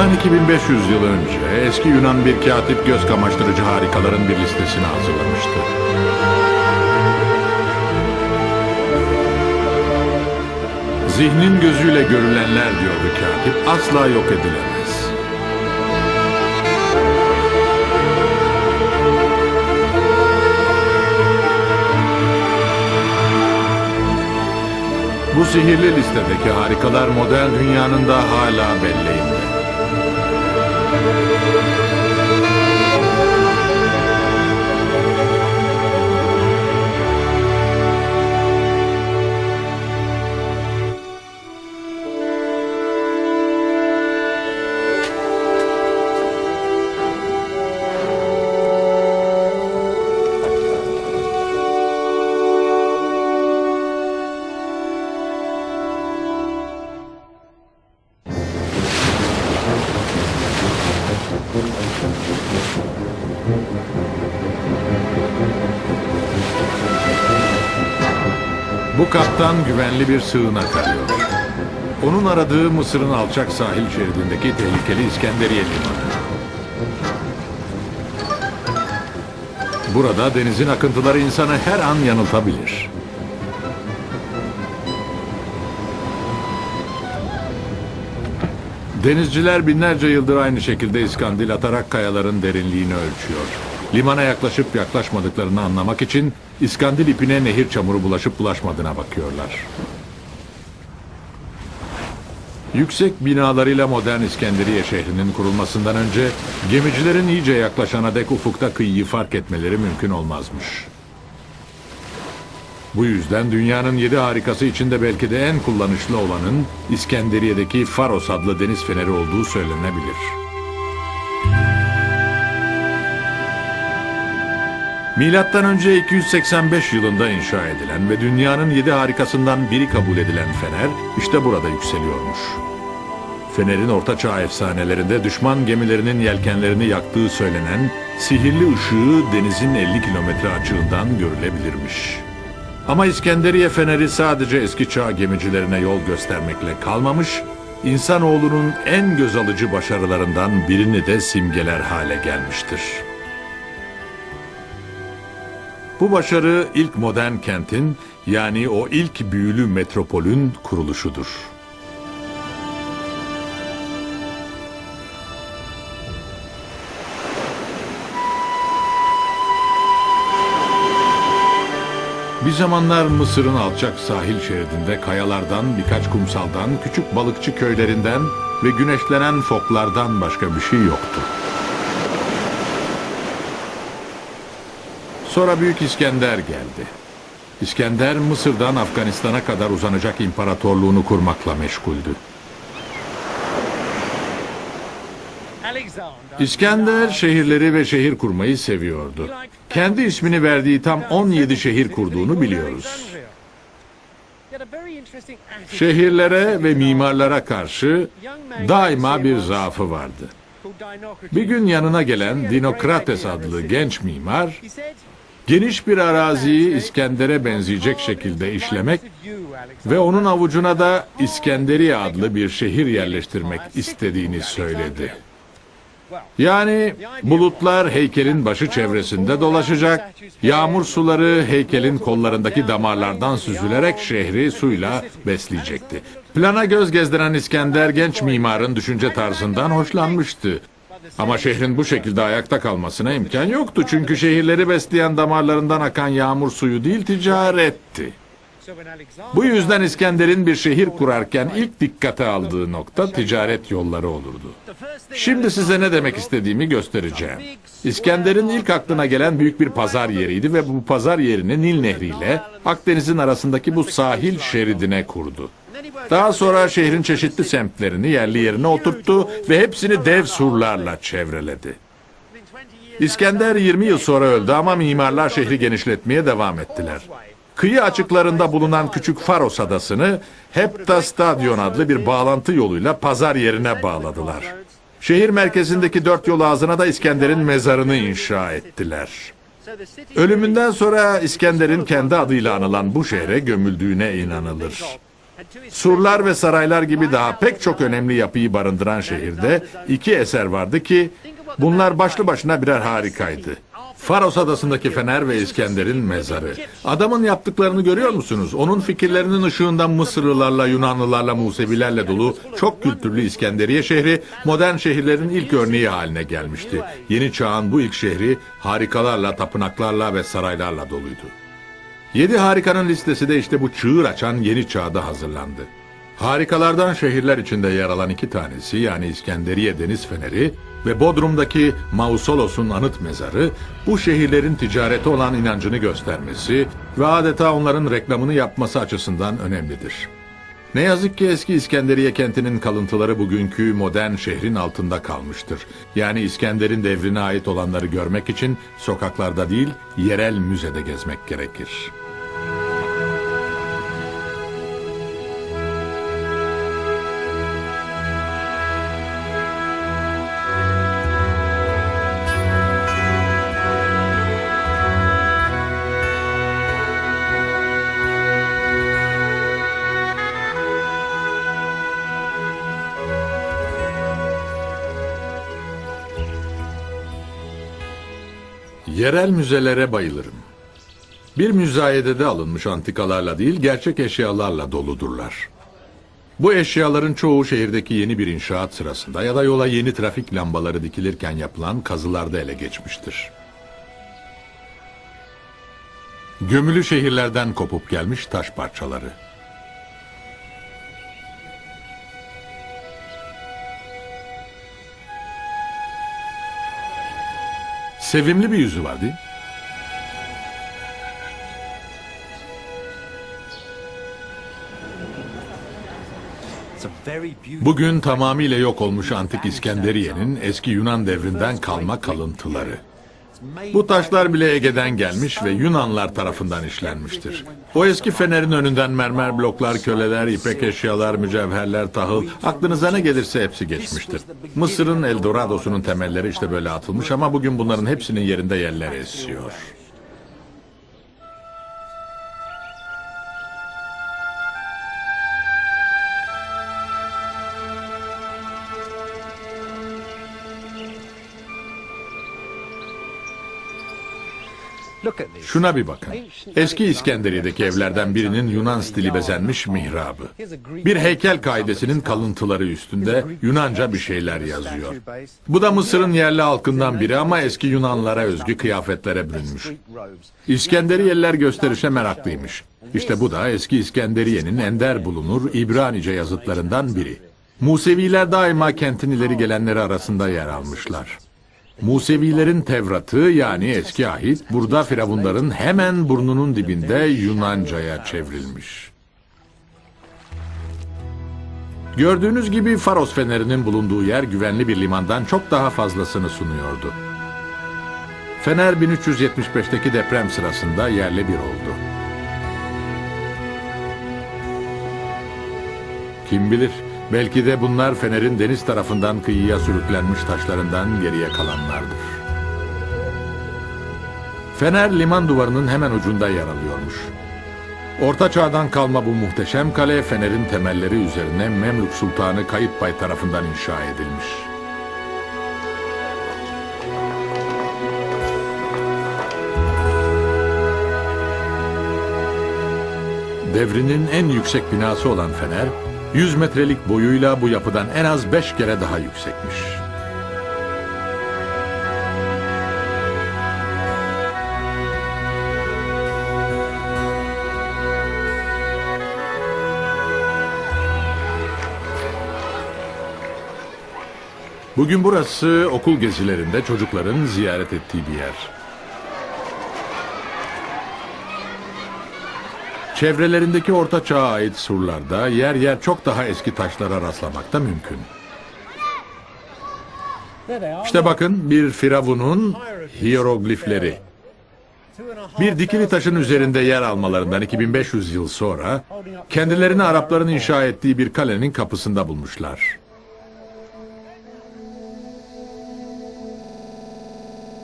Bundan 2500 yıl önce eski Yunan bir katip göz kamaştırıcı harikaların bir listesini hazırlamıştı. Zihnin gözüyle görülenler diyordu katip asla yok edilemez. Bu sihirli listedeki harikalar modern dünyanın da hala belleğinde. Bu kaptan güvenli bir sığınak arıyor. Onun aradığı Mısır'ın alçak sahil şeridindeki tehlikeli İskenderiye limanı. Burada denizin akıntıları insanı her an yanıltabilir. Denizciler binlerce yıldır aynı şekilde iskandil atarak kayaların derinliğini ölçüyor. Limana yaklaşıp yaklaşmadıklarını anlamak için iskandil ipine nehir çamuru bulaşıp bulaşmadığına bakıyorlar. Yüksek binalarıyla modern İskenderiye şehrinin kurulmasından önce gemicilerin iyice yaklaşana dek ufukta kıyıyı fark etmeleri mümkün olmazmış. Bu yüzden dünyanın yedi harikası içinde belki de en kullanışlı olanın İskenderiye'deki Faros adlı deniz feneri olduğu söylenebilir. Milattan önce 285 yılında inşa edilen ve dünyanın yedi harikasından biri kabul edilen fener işte burada yükseliyormuş. Fenerin ortaçağ efsanelerinde düşman gemilerinin yelkenlerini yaktığı söylenen sihirli ışığı denizin 50 kilometre açığından görülebilirmiş. Ama İskenderiye Feneri sadece eski çağ gemicilerine yol göstermekle kalmamış, insanoğlunun en göz alıcı başarılarından birini de simgeler hale gelmiştir. Bu başarı ilk modern kentin yani o ilk büyülü metropolün kuruluşudur. Bir zamanlar Mısır'ın alçak sahil şeridinde kayalardan, birkaç kumsaldan, küçük balıkçı köylerinden ve güneşlenen foklardan başka bir şey yoktu. Sonra Büyük İskender geldi. İskender Mısır'dan Afganistan'a kadar uzanacak imparatorluğunu kurmakla meşguldü. İskender şehirleri ve şehir kurmayı seviyordu. Kendi ismini verdiği tam 17 şehir kurduğunu biliyoruz. Şehirlere ve mimarlara karşı daima bir zaafı vardı. Bir gün yanına gelen Dinokrates adlı genç mimar, geniş bir araziyi İskender'e benzeyecek şekilde işlemek ve onun avucuna da İskenderiye adlı bir şehir yerleştirmek istediğini söyledi. Yani bulutlar heykelin başı çevresinde dolaşacak, yağmur suları heykelin kollarındaki damarlardan süzülerek şehri suyla besleyecekti. Plana göz gezdiren İskender genç mimarın düşünce tarzından hoşlanmıştı. Ama şehrin bu şekilde ayakta kalmasına imkan yoktu çünkü şehirleri besleyen damarlarından akan yağmur suyu değil ticaretti. Bu yüzden İskender'in bir şehir kurarken ilk dikkate aldığı nokta ticaret yolları olurdu. Şimdi size ne demek istediğimi göstereceğim. İskender'in ilk aklına gelen büyük bir pazar yeriydi ve bu pazar yerini Nil Nehri ile Akdeniz'in arasındaki bu sahil şeridine kurdu. Daha sonra şehrin çeşitli semtlerini yerli yerine oturttu ve hepsini dev surlarla çevreledi. İskender 20 yıl sonra öldü ama mimarlar şehri genişletmeye devam ettiler. Kıyı açıklarında bulunan küçük Faros adasını Hepta Stadion adlı bir bağlantı yoluyla pazar yerine bağladılar. Şehir merkezindeki dört yol ağzına da İskender'in mezarını inşa ettiler. Ölümünden sonra İskender'in kendi adıyla anılan bu şehre gömüldüğüne inanılır. Surlar ve saraylar gibi daha pek çok önemli yapıyı barındıran şehirde iki eser vardı ki bunlar başlı başına birer harikaydı. Faros adasındaki Fener ve İskender'in mezarı. Adamın yaptıklarını görüyor musunuz? Onun fikirlerinin ışığından Mısırlılarla, Yunanlılarla, Musevilerle dolu çok kültürlü İskenderiye şehri modern şehirlerin ilk örneği haline gelmişti. Yeni çağın bu ilk şehri harikalarla, tapınaklarla ve saraylarla doluydu. Yedi harikanın listesi de işte bu çığır açan yeni çağda hazırlandı. Harikalardan şehirler içinde yer alan iki tanesi yani İskenderiye Deniz Feneri ve Bodrum'daki Mausolos'un anıt mezarı bu şehirlerin ticarete olan inancını göstermesi ve adeta onların reklamını yapması açısından önemlidir. Ne yazık ki eski İskenderiye kentinin kalıntıları bugünkü modern şehrin altında kalmıştır. Yani İskender'in devrine ait olanları görmek için sokaklarda değil, yerel müzede gezmek gerekir. Yerel müzelere bayılırım. Bir müzayedede alınmış antikalarla değil, gerçek eşyalarla doludurlar. Bu eşyaların çoğu şehirdeki yeni bir inşaat sırasında ya da yola yeni trafik lambaları dikilirken yapılan kazılarda ele geçmiştir. Gömülü şehirlerden kopup gelmiş taş parçaları. Sevimli bir yüzü var değil? Bugün tamamıyla yok olmuş antik İskenderiye'nin eski Yunan devrinden kalma kalıntıları. Bu taşlar bile Ege'den gelmiş ve Yunanlar tarafından işlenmiştir. O eski fenerin önünden mermer bloklar, köleler, ipek eşyalar, mücevherler, tahıl, aklınıza ne gelirse hepsi geçmiştir. Mısır'ın Eldoradosu'nun temelleri işte böyle atılmış ama bugün bunların hepsinin yerinde yerler esiyor. Şuna bir bakın. Eski İskenderiye'deki evlerden birinin Yunan stili bezenmiş mihrabı. Bir heykel kaidesinin kalıntıları üstünde Yunanca bir şeyler yazıyor. Bu da Mısır'ın yerli halkından biri ama eski Yunanlara özgü kıyafetlere bürünmüş. İskenderiyeliler gösterişe meraklıymış. İşte bu da eski İskenderiye'nin ender bulunur İbranice yazıtlarından biri. Museviler daima kentin ileri gelenleri arasında yer almışlar. Musevilerin Tevrat'ı yani eski ahit burada firavunların hemen burnunun dibinde Yunanca'ya çevrilmiş. Gördüğünüz gibi Faros fenerinin bulunduğu yer güvenli bir limandan çok daha fazlasını sunuyordu. Fener 1375'teki deprem sırasında yerle bir oldu. Kim bilir, belki de bunlar Fener'in deniz tarafından kıyıya sürüklenmiş taşlarından geriye kalanlardır. Fener liman duvarının hemen ucunda yer alıyormuş. Orta çağdan kalma bu muhteşem kale Fener'in temelleri üzerine Memlük Sultanı Kayıtbay tarafından inşa edilmiş. Devrinin en yüksek binası olan Fener, 100 metrelik boyuyla bu yapıdan en az 5 kere daha yüksekmiş. Bugün burası okul gezilerinde çocukların ziyaret ettiği bir yer. Çevrelerindeki orta çağa ait surlarda yer yer çok daha eski taşlara rastlamak da mümkün. İşte bakın bir firavunun hieroglifleri. Bir dikili taşın üzerinde yer almalarından 2500 yıl sonra kendilerini Arapların inşa ettiği bir kalenin kapısında bulmuşlar.